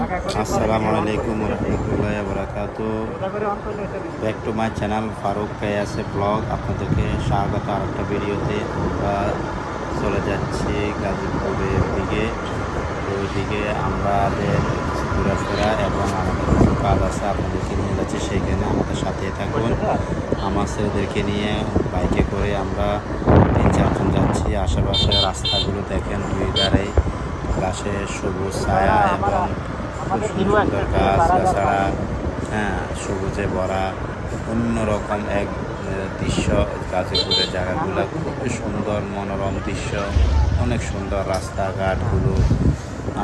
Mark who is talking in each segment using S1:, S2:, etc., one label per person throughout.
S1: আসসালামু আলাইকুম রহমতুল্লাহ বরাকাত। Back to my channel Faruk কায়াসে blog আপনাদেরকে স্বাগত আর একটা ভিডিওতে। আমরা চলে যাচ্ছি গাজীপুরের দিকে। তো ওইদিকে আমাদের ঘোরাফেরা এবং আমাদের কিছু কাজ আছে, আপনাদেরকে নিয়ে যাচ্ছি সেইখানে। আমাদের সাথে থাকুন। আমার ছেলেদেরকে নিয়ে বাইকে করে আমরা তিন চারজন যাচ্ছি। আশেপাশে রাস্তাগুলো দেখেন দুই ধারে। গাছে সবুজ ছায়া এবং খুব সুন্দর গাছ গাছাড়া হ্যাঁ সবুজে ভরা অন্যরকম এক দৃশ্য গাজীপুরের জায়গাগুলো খুবই সুন্দর মনোরম দৃশ্য অনেক সুন্দর রাস্তাঘাটগুলো।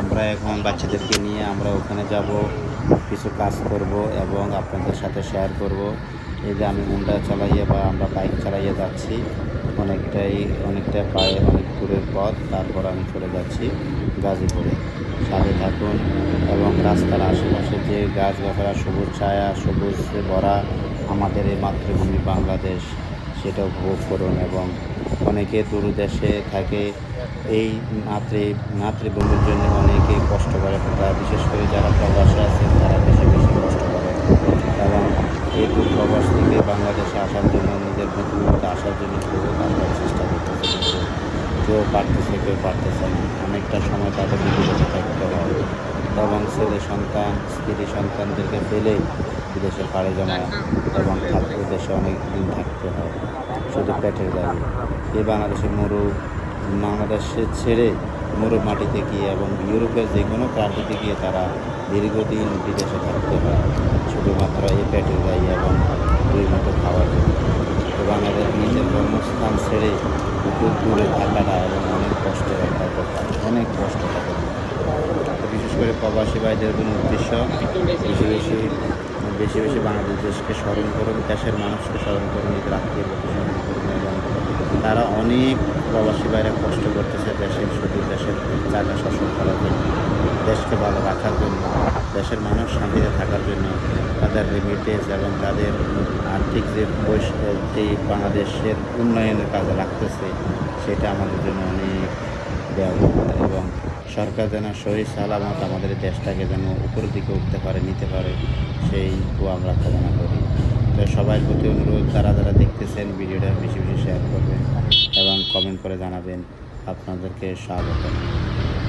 S1: আমরা এখন বাচ্চাদেরকে নিয়ে আমরা ওখানে যাব কিছু কাজ করব এবং আপনাদের সাথে শেয়ার করব। এই যে আমি হুন্ডা চালাইয়ে বা আমরা বাইক চালাইয়ে যাচ্ছি অনেকটাই অনেকটা পায়ে অনেক দূরের পথ তারপর আমি চলে যাচ্ছি গাজীপুরে। সাথে থাকুন এবং রাস্তার আশেপাশে যে গাছগাছাড়া, সবুজ ছায়া, সবুজ ভরা আমাদের এই মাতৃভূমি বাংলাদেশ, সেটা উপভোগ করুন এবং অনেকে দূর দেশে থাকে এই মাতৃ, মাতৃভূমির জন্য অনেকে কষ্ট করে, তারা বিশেষ করে যারা প্রবাসে আছেন তারা বেশি বেশি কষ্ট করে এবং এই প্রবাস থেকে বাংলাদেশে আসার জন্য, নিজের মাতৃভূমিতে আসার জন্য তারা চেষ্টা কিন্তু কেউ পারতেছে কেউ পারতেছে না। অনেকটা সময় তাদের বিদেশে থাকতে হয়। এবং ছেলে সন্তান, স্ত্রী সন্তানদেরকে ফেলে বিদেশে পাড়ে জমায় এবং থাকতে দেশে অনেক দিন থাকতে হয়, শুধু পেটের দাবি। এই বাংলাদেশের মরু, বাংলাদেশে ছেড়ে মরু মাটিতে গিয়ে এবং ইউরোপের যে কোনো প্রান্তিতে গিয়ে তারা দীর্ঘদিন বিদেশে থাকতে হয়, শুধুমাত্র এই পেটের দায়ী এবং দুই মতো খাওয়ার জন্য। বাংলাদেশ নিজের কর্মস্থান ছেড়ে খুব দূরে থাকাটা এবং অনেক কষ্টের একটা ব্যাপার অনেক কষ্ট থাকে বিশেষ করে প্রবাসী ভাইদের জন্য উদ্দেশ্য বেশি বেশি বেশি বেশি বাংলাদেশ দেশকে স্মরণ করুন, দেশের মানুষকে স্মরণ করুন নিজের আত্মীয় স্মরণ করুন এবং তারা অনেক প্রবাসী ভাইরা কষ্ট করতেছে দেশের শুধু দেশের জায়গা শাসন করার জন্য, দেশকে ভালো রাখার জন্য, দেশের মানুষ শান্তিতে থাকার জন্য, তাদের রেমিটেন্স এবং তাদের আর্থিক যে এই বাংলাদেশের উন্নয়নের কাজে লাগতেছে, সেটা আমাদের জন্য অনেক ব্যবহার এবং সরকার যেন সহি সালামত আমাদের দেশটাকে যেন উপরের দিকে উঠতে পারে, নিতে পারে, সেই আমরা কামনা করি। তো সবার প্রতি অনুরোধ, যারা যারা দেখতেছেন ভিডিওটা বেশি বেশি শেয়ার করবেন এবং কমেন্ট করে জানাবেন, আপনাদেরকে স্বাগত।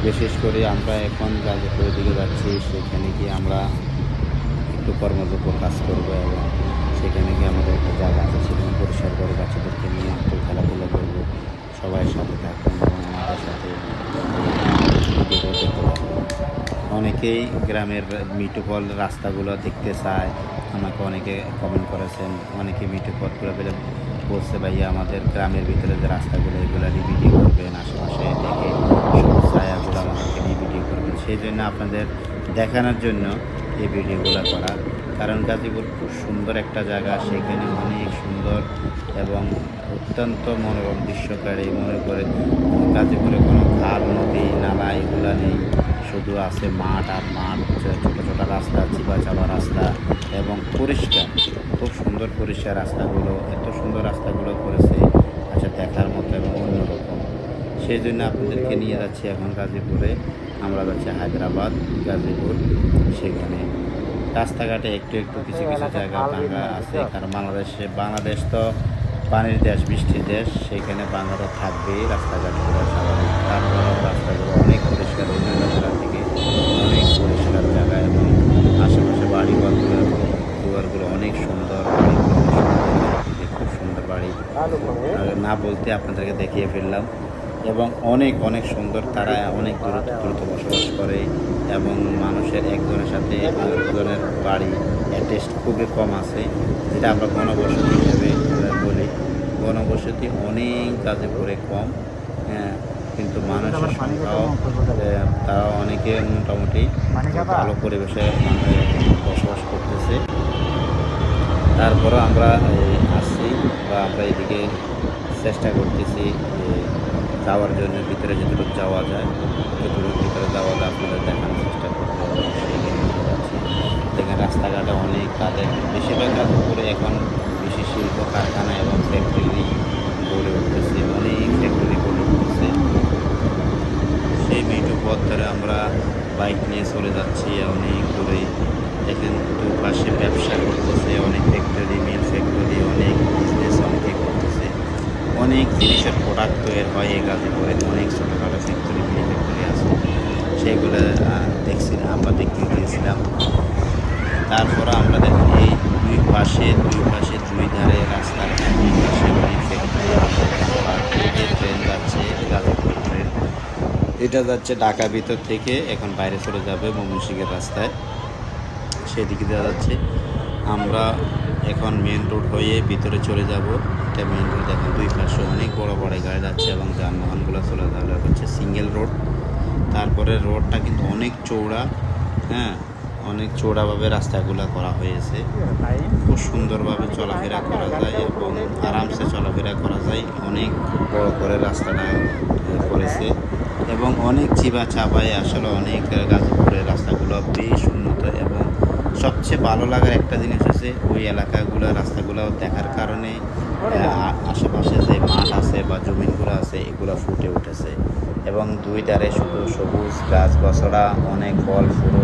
S1: বিশেষ করে আমরা এখন গাজীপুরের দিকে যাচ্ছি, সেখানে গিয়ে আমরা একটু কর্মযোগ্য কাজ করব এবং সেখানে গিয়ে আমাদের একটা জায়গা আছে, সেখানে পরিষ্কার করে বাচ্চাদেরকে নিয়ে একটু খেলাধুলা করব, সবাই সাথে থাকুন এবং আমাদের সাথে অনেকেই গ্রামের মিটুফল রাস্তাগুলো দেখতে চায়, আমাকে অনেকে কমেন্ট করেছেন, অনেকে মিটু পথগুলো পেলে বলছে, ভাইয়া, আমাদের গ্রামের ভিতরে যে রাস্তাগুলো, এগুলো ভিডিও করবেন, আশেপাশে দেখে সবুজ ছায়াগুলো আমাদেরকে নিয়ে ভিডিও করবেন। সেই জন্য আপনাদের দেখানোর জন্য এই ভিডিওগুলো করা কারণ গাজীপুর খুব সুন্দর একটা জায়গা। সেখানে অনেক সুন্দর এবং অত্যন্ত মনোরম দৃশ্যকারী মনে করে। গাজীপুরে কোনো খাল, নদী, নালা এগুলো নেই। শুধু আছে মাঠ আর মাঠ, ছোটো ছোটো রাস্তা চিবা চাবা রাস্তা এবং পরিষ্কার। খুব সুন্দর পরিষ্কার রাস্তাগুলো, এত সুন্দর রাস্তাগুলো করেছে। আচ্ছা দেখার মতো এবং অন্যরকম। সেই জন্য আপনাদেরকে নিয়ে যাচ্ছি এখন গাজীপুরে। আমরা যাচ্ছি হায়দ্রাবাদ, গাজীপুর। সেখানে রাস্তাঘাটে একটু একটু কিছু কিছু জায়গা ভাঙা আছে কারণ বাংলাদেশে বাংলাদেশ তো পানির দেশ বৃষ্টির দেশ সেখানে বাংলাদেশ থাকবেই রাস্তাঘাটগুলো স্বাভাবিক। তারপরেও রাস্তাগুলো অনেক পরিষ্কার অন্যান্য জেলা থেকে অনেক পরিষ্কার জায়গা এবং আশেপাশে বাড়িঘরগুলো দুয়ারগুলো অনেক সুন্দর বাড়িগুলো অনেক সুন্দর। খুব সুন্দর বাড়ি। না বলতে আপনাদেরকে দেখিয়ে ফেললাম। এবং অনেক অনেক সুন্দর তারা অনেক দূরত্ব দ্রুত বসবাস করে এবং মানুষের একজনের সাথে আরেকজনের বাড়ি অ্যাটেস্ট খুবই কম আছে যেটা আমরা গণবসতি হিসেবে বলি। গণবসতি অনেক গাজীপুরে কম হ্যাঁ কিন্তু মানুষের সংখ্যাও তারা অনেকে মোটামুটি ভালো পরিবেশে মানে বসবাস করতেছে। তারপরও আমরা আসছি বা আমরা এদিকে চেষ্টা করতেছি যে যাওয়ার জন্য ভিতরে যতটুকু যাওয়া যায়, যতটুকু ভিতরে যাওয়া যায় আপনাদের দেখানোর চেষ্টা যাচ্ছি দেখেন রাস্তাঘাটে অনেক তাদের বেশিরভাগ কাজ করে এখন বেশি শিল্প, কারখানা এবং ফ্যাক্টরি গড়ে উঠতেছে, অনেক ফ্যাক্টরি গড়ে উঠতেছে। সেই মেট্রো পথ ধরে আমরা বাইক নিয়ে চলে যাচ্ছি, অনেক দূরে। দেখেন দুপাশে ব্যবসা করতেছে অনেক ফ্যাক্টরি মিল ফ্যাক্টরি অনেক বিজনেস অনেকে করতেছে অনেক জিনিসের প্রোডাক্ট তৈরি হয়, এই গাজীপুরে অনেক ছোটোখাটো ফ্যাক্টরি মিল ফ্যাক্টরি আছে। সেগুলো দেখছিলাম আমরা দেখতে গিয়েছিলাম। তারপর আমরা দেখি, এই দুই পাশে দুই পাশে দুই ধারে রাস্তার দুই পাশে অনেক ফ্যাক্টরি ট্রেন যাচ্ছে, গাজীপুর ট্রেন এটা যাচ্ছে ঢাকা ভিতর থেকে, এখন বাইরে চলে যাবে ময়মনসিংহের রাস্তায়। সেদিকে দেওয়া যাচ্ছে। আমরা এখন মেন রোড হয়ে ভিতরে চলে যাব। এটা মেন রোড এখন দুই পাশে অনেক বড় বড় গাড়ি যাচ্ছে এবং যানবাহনগুলো চলে যাবে হচ্ছে সিঙ্গেল রোড তারপরে রোডটা কিন্তু অনেক চৌড়া হ্যাঁ? অনেক চৌড়াভাবে রাস্তাগুলো করা হয়েছে। খুব সুন্দরভাবে চলাফেরা করা যায় এবং আরামসে চলাফেরা করা যায়। অনেক বড় করে রাস্তাটা করেছে। এবং অনেক চিবা চাপায় আসলে অনেক গাজীপুরের রাস্তাগুলো বেশ উন্নত সবচেয়ে ভালো লাগার একটা জিনিস হচ্ছে ওই এলাকাগুলো রাস্তাগুলো দেখার কারণে আশেপাশে যে মাঠ আছে বা জমিনগুলো আছে এগুলো ফুটে উঠেছে। এবং দুই ধারে শুধু সবুজ গাছ গাছড়া অনেক ফল ফুল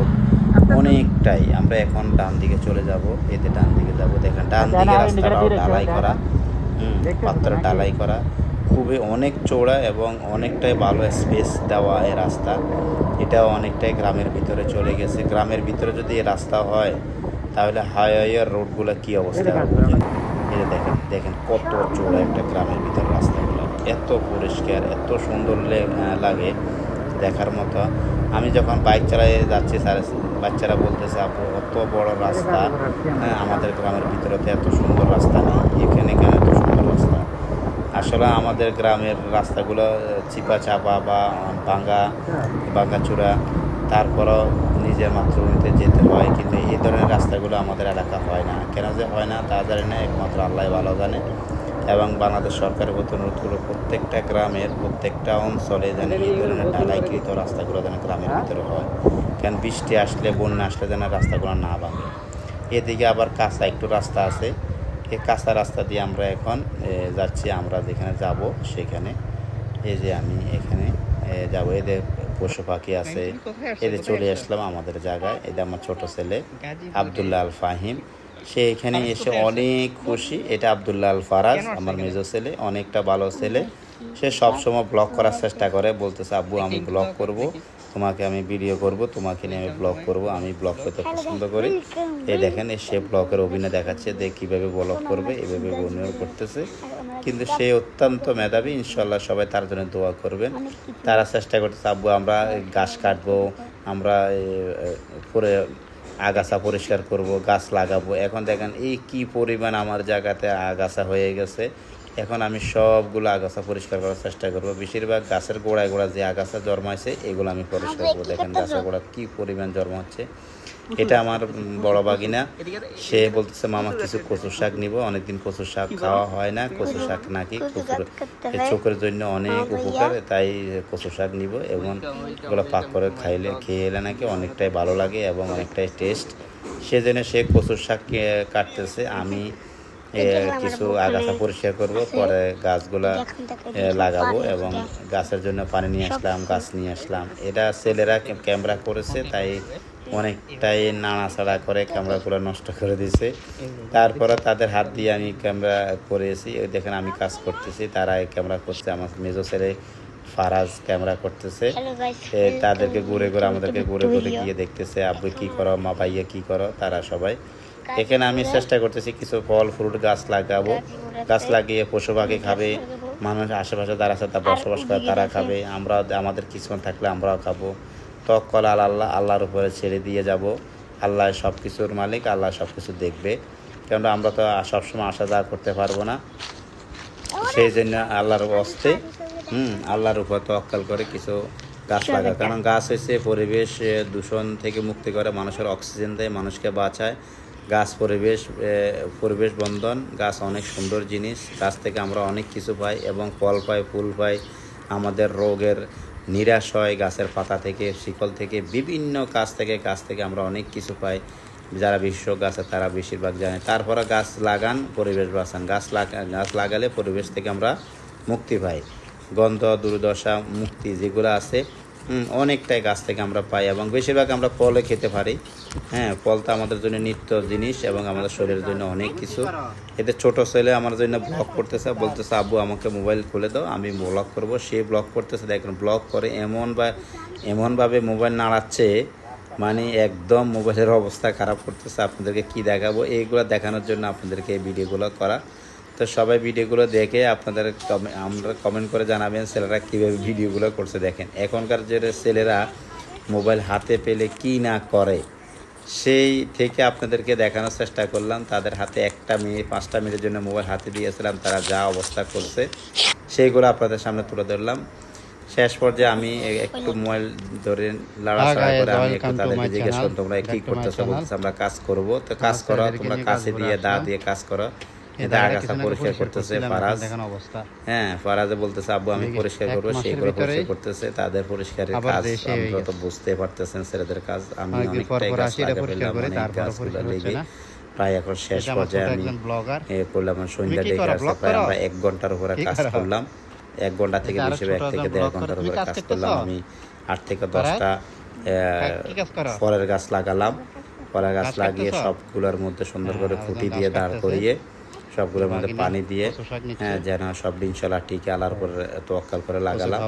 S1: অনেকটাই। আমরা এখন ডান দিকে চলে যাব এতে ডান দিকে যাব। দেখেন ডান দিকে রাস্তাটাও ঢালাই করা। হুম পাত্র ঢালাই করা। খুবই অনেক চওড়া এবং অনেকটাই ভালো স্পেস দেওয়া এই রাস্তা। এটা অনেকটাই গ্রামের ভিতরে চলে গেছে। গ্রামের ভিতরে যদি এই রাস্তা হয় তাহলে হাইওয়ের রোডগুলো কি অবস্থা? যে দেখেন দেখেন কত চওড়া একটা গ্রামের ভিতরে রাস্তাগুলো এত পরিষ্কার এত সুন্দর লে- লাগে দেখার মতো। আমি যখন বাইক চালাই যাচ্ছি স্যার বাচ্চারা বলতেছে আপু অত বড় রাস্তা। হ্যাঁ আমাদের গ্রামের ভিতরে তো এত সুন্দর রাস্তা নেই। এখানে কেন এত সুন্দর রাস্তা আসলে আমাদের গ্রামের রাস্তাগুলো চিপা চাপা বা ভাঙ্গা ভাঙ্গাচূড়া তারপরও নিজের মাতৃভূমিতে যেতে হয়, কিন্তু এই ধরনের রাস্তাগুলো আমাদের এলাকা হয় না। কেন যে হয় না, তা জানি না, একমাত্র আল্লাহ ভালো জানে। এবং বাংলাদেশ সরকারের প্রতি অনুরোধ প্রত্যেকটা গ্রামের, প্রত্যেকটা অঞ্চলে যেন এই ধরনের ঢালাইকৃত রাস্তাগুলো যেন গ্রামের ভিতরে হয়। কেন বৃষ্টি আসলে, বন্যা আসলে যেন রাস্তাগুলো না ভাঙে। এদিকে আবার কাঁচা একটু রাস্তা আছে। এই কাঁচা রাস্তা দিয়ে আমরা এখন যাচ্ছি আমরা যেখানে যাব সেখানে। এই যে আমি এখানে যাব। এদের পশু পাখি আছে। এদের চলে আসলাম আমাদের জায়গায়। এদের আমার ছোট ছেলে আবদুল্লাহ আল ফাহিম। সে এখানে এসে অনেক খুশি। এটা আবদুল্লাহ আল ফারাজ আমার মেজো ছেলে অনেকটা ভালো ছেলে। সে সবসময় ব্লগ করার চেষ্টা করে বলতেছে আব্বু আমি ব্লগ করব। তোমাকে আমি ভিডিও করব তোমাকে নিয়ে আমি ব্লগ করব আমি ব্লগ করতে পছন্দ করি। এই দেখেন সে ব্লগের অভিনয় দেখাচ্ছে যে কীভাবে ব্লগ করবে এভাবে অভিনয় করতেছে। কিন্তু সে অত্যন্ত মেধাবী ইনশাল্লাহ সবাই তার জন্য দোয়া করবেন। তারা চেষ্টা করতেছে আব্বু আমরা গাছ কাটবো আমরা এ, আগাছা পরিষ্কার করব গাছ লাগাবো। এখন দেখেন এই কি পরিমাণ আমার জায়গাতে আগাছা হয়ে গেছে। এখন আমি সবগুলো আগাছা পরিষ্কার করার চেষ্টা করব। বেশিরভাগ গাছের গোড়ায় গোড়া যে আগাছা জন্মাইছে এগুলো আমি পরিষ্কার করব। দেখেন গাছের গোড়া কি পরিমাণ জন্মাচ্ছে এটা আমার বড় বাগিনা সে বলতেছে মামা কিছু কচুর শাক নিব। অনেকদিন কচুর শাক খাওয়া হয় না কচু শাক নাকি কচুর চোখের জন্য অনেক উপকার তাই কচু শাক নিব এবং এগুলো পাক করে খাইলে খেয়ে এলে নাকি অনেকটাই ভালো লাগে এবং অনেকটাই টেস্ট সেজন্য সে কচুর শাক কাটতেছে। আমি কিছু আগাছা পরিষ্কার করব পরে গাছগুলা লাগাবো এবং গাছের জন্য পানি নিয়ে আসলাম গাছ নিয়ে আসলাম। এটা ছেলেরা ক্যামেরা করেছে তাই অনেকটাই নাড়াচাড়া করে ক্যামেরাগুলো নষ্ট করে দিয়েছে। তারপরে তাদের হাত দিয়ে আমি ক্যামেরা করেছি ওই দেখেন আমি কাজ করতেছি তারা এই ক্যামেরা করছে আমার মেজো ছেলে ফারাজ ক্যামেরা করতেছে। তাদেরকে ঘুরে ঘুরে আমাদেরকে ঘুরে ঘুরে গিয়ে দেখতেছে আব্বু কি করো মা ভাইয়া কী করো তারা সবাই। এখানে আমি চেষ্টা করতেছি কিছু ফল ফ্রুট গাছ লাগাবো। গাছ লাগিয়ে পশু পাখি খাবে, মানুষ আশেপাশে যারা আছে তারা বসবাস করে তারা খাবে। আমরা, আমাদের কিসমত থাকলে আমরাও খাব। তকল আল আল্লাহ, আল্লাহর উপরে ছেড়ে দিয়ে যাব। আল্লাহ সব কিছুর মালিক, আল্লাহ সব কিছু দেখবে। কেননা আমরা তো সবসময় আসা যাওয়া করতে পারব না। সেই জন্য আল্লাহর অস্তে হুম, আল্লাহর উপর তক্কাল করে কিছু গাছ লাগা। কারণ গাছ হচ্ছে পরিবেশ দূষণ থেকে মুক্তি করে, মানুষের অক্সিজেন দেয়, মানুষকে বাঁচায়। গাছ পরিবেশ পরিবেশ বন্ধন, গাছ অনেক সুন্দর জিনিস। গাছ থেকে আমরা অনেক কিছু পাই এবং ফল পাই, ফুল পাই। আমাদের রোগের নিরাশ হয় গাছের পাতা থেকে, শিকল থেকে, বিভিন্ন গাছ থেকে গাছ থেকে আমরা অনেক কিছু পাই। যারা বিশেষজ্ঞ আছে তারা বেশিরভাগ জানে। তারপরে গাছ লাগান, পরিবেশ বাঁচান। গাছ লাগা, গাছ লাগালে পরিবেশ থেকে আমরা মুক্তি পাই। গন্ধ, দুর্দশা, মুক্তি যেগুলো আছে অনেকটাই গাছ থেকে আমরা পাই এবং বেশিরভাগ আমরা ফলে খেতে পারি। হ্যাঁ ফল তো আমাদের জন্য নিত্য জিনিস এবং আমাদের শরীরের জন্য অনেক কিছু। এতে ছোট ছেলে আমার জন্য ব্লগ করতেছে, বলতেছে, আব্বু, আমাকে মোবাইল খুলে দাও, আমি ব্লগ করব। সে ব্লগ করতেছে, দেখেন ব্লগ করে এমন বা, এমনভাবে মোবাইল নাড়াচ্ছে মানে একদম মোবাইলের অবস্থা খারাপ করতেছে। আপনাদেরকে কি দেখাবো? এইগুলো দেখানোর জন্য আপনাদেরকে এই ভিডিওগুলো করা। তো সবাই ভিডিওগুলো দেখে আপনাদের কমে- আমরা কমেন্ট করে জানাবেন ছেলেরা কীভাবে ভিডিওগুলো করছে দেখেন। এখনকার যে ছেলেরা মোবাইল হাতে পেলে কি না করে সেই থেকে আপনাদেরকে দেখানোর চেষ্টা করলাম। তাদের হাতে একটা মিনিট পাঁচটা মিনিটের জন্য মোবাইল হাতে দিয়েছিলাম তারা যা অবস্থা করছে সেইগুলো আপনাদের সামনে তুলে ধরলাম। শেষ পর্যায়ে আমি একটু মোবাইল ধরে লাড়াচাড়া
S2: guys,
S1: করে আমি একটু তাদেরকে জিজ্ঞেস করলাম তোমরা কি করতেছো. আমরা কাজ করব। তো কাজ
S2: আমার
S1: করো তোমরা কাছে দিয়ে দা দিয়ে কাজ করো। এটা আগাছা পরিষ্কার করতেছে ফারাজ। হ্যাঁ ফারাজে বলতেছে আব্বু আমি পরিষ্কার করব পরিষ্কার করতেছে তাদের পরিষ্কারের কাজ আমরা তো বুঝতে পারতেছেন ছেলেদের কাজ আমি অনেকটাই অনেক লেগে প্রায় এখন শেষ পর্যায়ে আমি এ করলাম সন্ধ্যা প্রায় আমরা এক ঘণ্টার উপরে কাজ করলাম এক ঘণ্টা থেকে বেশি এক থেকে দেড়
S2: ঘণ্টার
S1: উপরে
S2: কাজ
S1: করলাম আমি আট থেকে দশটা ফলের গাছ লাগালাম ফলের গাছ লাগিয়ে? সবগুলোর মধ্যে সুন্দর করে
S2: হ্যাঁ,
S1: খুঁটি দিয়ে দাঁড় করিয়ে সবগুলোর মধ্যে পানি দিয়ে। হ্যাঁ যেন সব ইনশাল্লাহ টিকে আলার উপরে তোয়াক্কাল করে লাগালাম।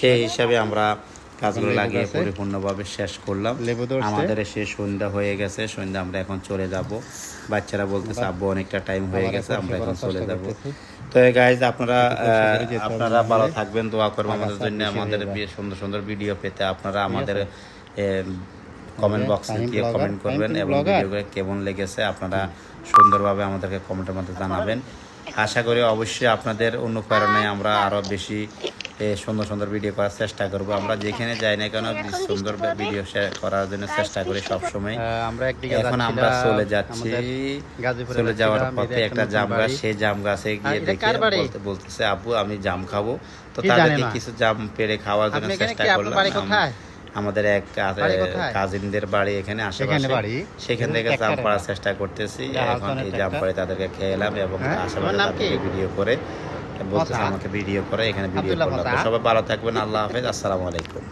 S1: সেই হিসাবে আমরা কাজগুলো লাগিয়ে পরিপূর্ণভাবে শেষ করলাম। আমাদের এসে সন্ধ্যা হয়ে গেছে সন্ধ্যা আমরা এখন চলে যাব। বাচ্চারা বলতেছে আব্বু অনেকটা টাইম হয়ে গেছে আমরা এখন চলে যাব। তো গাইজ আপনারা আপনারা ভালো থাকবেন দোয়া করবেন আমাদের জন্য। আমাদের। সুন্দর সুন্দর ভিডিও পেতে আপনারা আমাদের কমেন্ট বক্সে গিয়ে কমেন্ট করবেন এবং ভিডিওগুলো কেমন লেগেছে আপনারা সুন্দরভাবে আমাদেরকে কমেন্টের মধ্যে জানাবেন। আশা করি অবশ্যই আপনাদের অনুপ্রেরণায় আমরা আরও বেশি সুন্দর সুন্দর ভিডিও করার চেষ্টা করব। আমরা যেখানে যাই না কেন সুন্দর ভিডিও শেয়ার করার জন্য চেষ্টা করি সবসময়।
S2: আমরা একদিকে
S1: এখন আমরা চলে যাচ্ছি। চলে যাওয়ার পথে একটা জাম গাছ সেই জাম গাছে গিয়ে দেখে বলতেছে আপু আমি জাম খাব। তো তাদেরকে কিছু জাম পেরে খাওয়ার জন্য চেষ্টা করলাম
S2: বাড়ি
S1: আম-
S2: কোথায়?
S1: আমাদের এক কাজিনদের বাড়ি এখানে আশেপাশে।
S2: বাড়ি?
S1: সেখান থেকে
S2: জাম্প
S1: জাম পাড়ার চেষ্টা করতেছি। এখন এই জাম
S2: করে
S1: পাড়ে তাদেরকে খেলাম এবং
S2: হ্যাঁ?
S1: আশেপাশে তাদেরকে ভিডিও করে। বলতেছে আমাকে ভিডিও করে এখানে ভিডিও করলাম। সবাই ভালো থাকবেন আল্লাহ হাফেজ আসসালামু আলাইকুম।